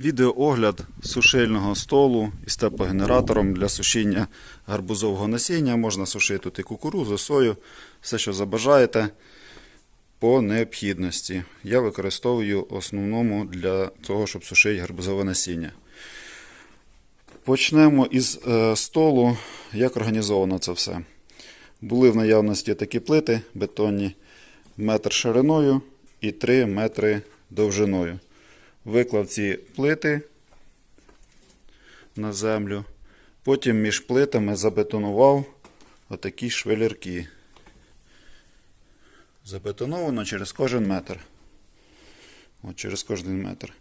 Відеоогляд сушильного столу із теплогенератором для сушіння гарбузового насіння. Можна сушити тут і кукурузу, сою, все, що забажаєте по необхідності. Я використовую основному для того, щоб сушити гарбузове насіння. Почнемо із е, столу, як організовано це все. Були в наявності такі плити бетонні, метр шириною і 3 метри довжиною. Виклав ці плити на землю. Потім між плитами забетонував отакі швелірки. Забетоновано через кожен метр. От через кожен метр.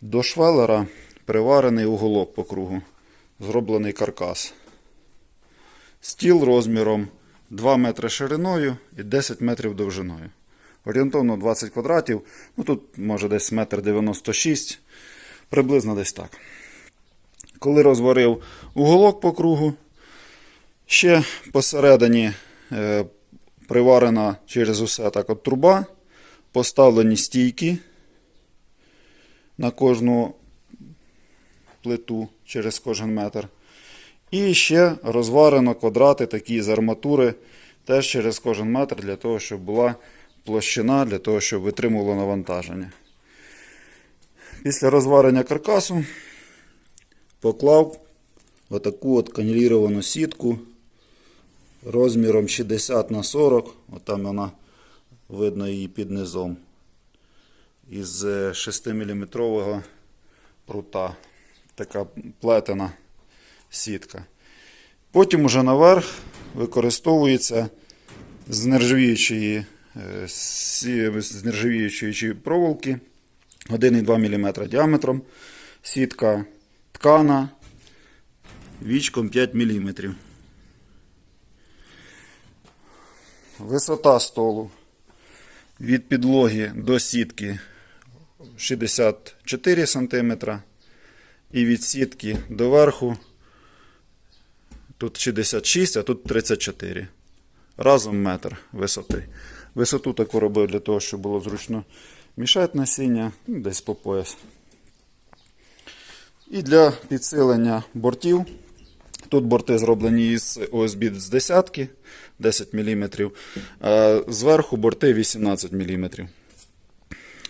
До швелера приварений уголок по кругу. Зроблений каркас. Стіл розміром 2 метри шириною і 10 метрів довжиною. Орієнтовно 20 квадратів. Ну тут може десь метр 96, приблизно десь так. Коли розварив уголок по кругу, ще посередині е, приварена через усе так от труба, поставлені стійки на кожну плиту через кожен метр. І ще розварено квадрати такі з арматури теж через кожен метр для того, щоб була площина, для того, щоб витримувало навантаження. Після розварення каркасу поклав отаку от каніліровану сітку розміром 60 на 40, отам вона видно її під низом. Із 6-мм прута. Така плетена сітка. Потім уже наверх використовується з нержавіючої, е, з нержавіючої проволоки 1,2 мм діаметром. Сітка ткана вічком 5 мм. Висота столу від підлоги до сітки 64 см. І від сітки до верху тут 66, а тут 34. Разом метр висоти. Висоту таку робив для того, щоб було зручно мішати насіння, ну, десь по пояс. І для підсилення бортів. Тут борти зроблені із ОСБ з десятки 10 мм, а зверху борти 18 мм.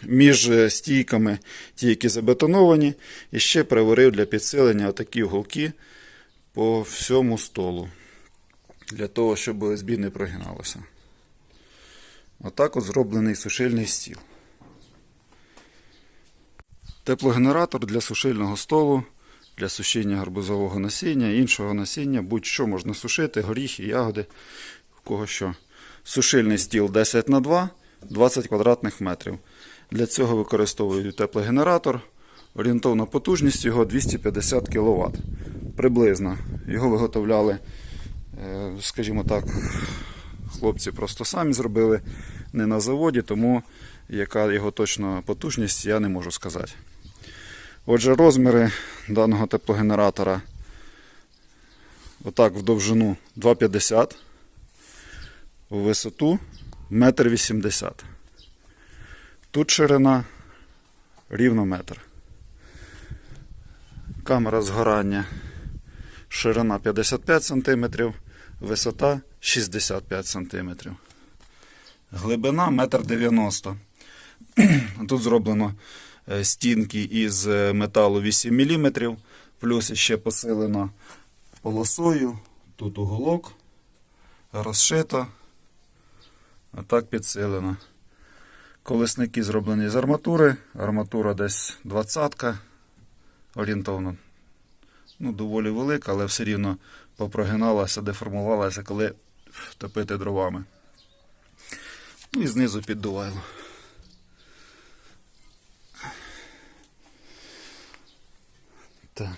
Між стійками, ті, які забетоновані, і ще приварив для підсилення отакі уголки по всьому столу. Для того, щоб ОСБ не прогиналося. Отак от зроблений сушильний стіл. Теплогенератор для сушильного столу, для сушіння гарбузового насіння, іншого насіння, будь-що можна сушити, горіхи, ягоди, в кого що. Сушильний стіл 10 на 2 20 квадратних метрів. Для цього використовую теплогенератор. Орієнтовна потужність його 250 кВт. Приблизно. Його виготовляли, е, скажімо так, хлопці просто самі зробили не на заводі, тому яка його точна потужність, я не можу сказати. Отже, розміри даного теплогенератора отак в довжину 2,50, у висоту 1,80 м. Тут ширина рівно метр. Камера згорання ширина 55 см, висота 65 см. Глибина 1,90 м. Тут зроблено е, стінки із е, металу 8 мм, плюс ще посилено полосою. Тут уголок розшито, а так підсилено. Колесники зроблені з арматури. Арматура десь 20-ка орієнтовно. Ну, доволі велика, але все рівно попрогиналася, деформувалася, коли топити дровами. Ну і знизу піддувайло. Так.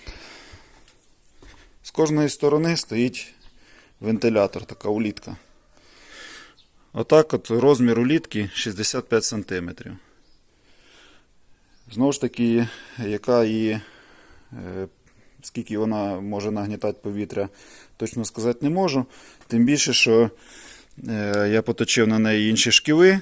З кожної сторони стоїть вентилятор, така улітка. Отак от розмір улітки 65 см. Знову ж таки, яка її, е, скільки вона може нагнітати повітря, точно сказати не можу. Тим більше, що е, я поточив на неї інші шківи,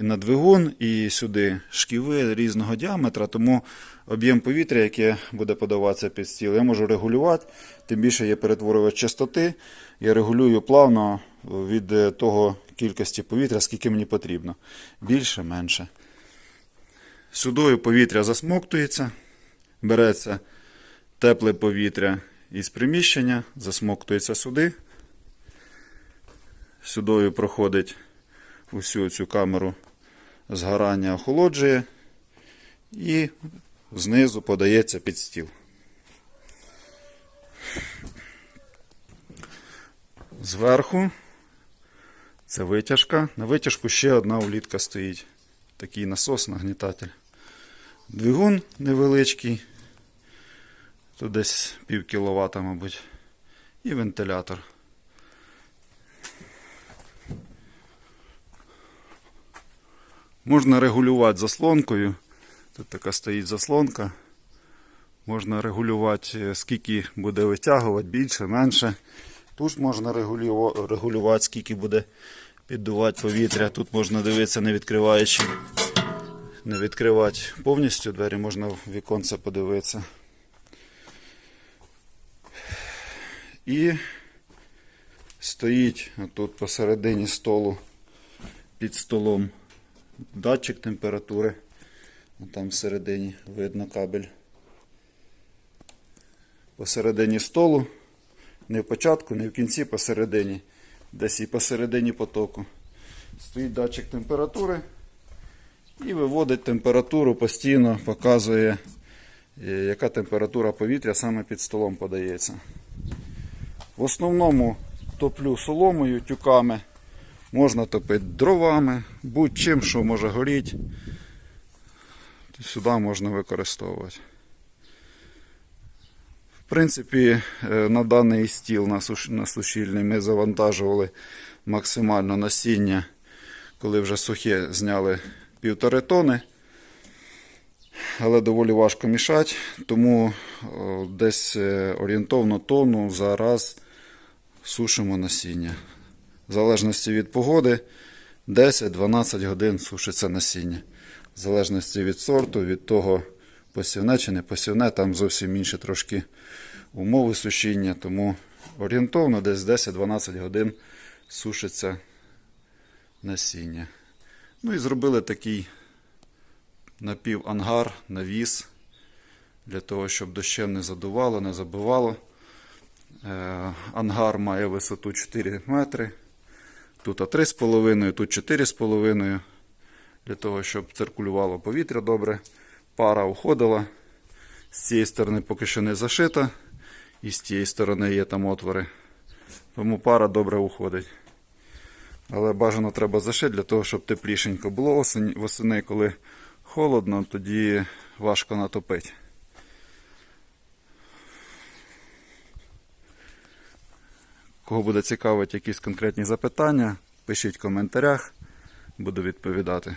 і на двигун, і сюди шківи різного діаметра, тому об'єм повітря, яке буде подаватися під стіл, я можу регулювати. Тим більше є перетворювач частоти. Я регулюю плавно від е, того кількості повітря, скільки мені потрібно. Більше, менше. Сюдою повітря засмоктується, береться тепле повітря із приміщення, засмоктується сюди. Сюдою проходить усю цю камеру згорання, охолоджує і знизу подається під стіл. Зверху це витяжка. На витяжку ще одна улітка стоїть. Такий насос, нагнітатель. Двигун невеличкий. Тут десь пів кіловата, мабуть. І вентилятор. Можна регулювати заслонкою. Тут така стоїть заслонка. Можна регулювати, е, скільки буде витягувати, більше, менше. Тут можна регулювати, скільки буде піддувати повітря. Тут можна дивитися, не відкриваючи, не відкривати повністю двері, можна в віконце подивитися. І стоїть тут посередині столу під столом датчик температури. Там всередині видно кабель. Посередині столу. Не в початку, не в кінці, посередині. Десь і посередині потоку. Стоїть датчик температури і виводить температуру постійно, показує, е, яка температура повітря саме під столом подається. В основному топлю соломою, тюками. Можна топити дровами, будь-чим, що може горіти. Сюди можна використовувати. В принципі, е, на даний стіл на суш- на сушильний ми завантажували максимально насіння, коли вже сухе зняли півтори тони. Але доволі важко мішати, тому десь е, орієнтовно тонну за раз сушимо насіння. В залежності від погоди 10-12 годин сушиться насіння. В залежності від сорту, від того, посівне чи не посівне, там зовсім інші трошки умови сушіння, тому орієнтовно десь 10-12 годин сушиться насіння. Ну і зробили такий напівангар, навіс, для того, щоб дощем не задувало, не забивало. Е, Ангар має висоту 4 метри. Тут 3,5, тут 4,5. Для того, щоб циркулювало повітря добре. Пара уходила. З цієї сторони поки що не зашита. І з тієї сторони є там отвори. Тому пара добре уходить. Але бажано треба зашити для того, щоб теплішенько було осені, восени, коли холодно, тоді важко натопити. Кого буде цікавити якісь конкретні запитання, пишіть в коментарях, буду відповідати.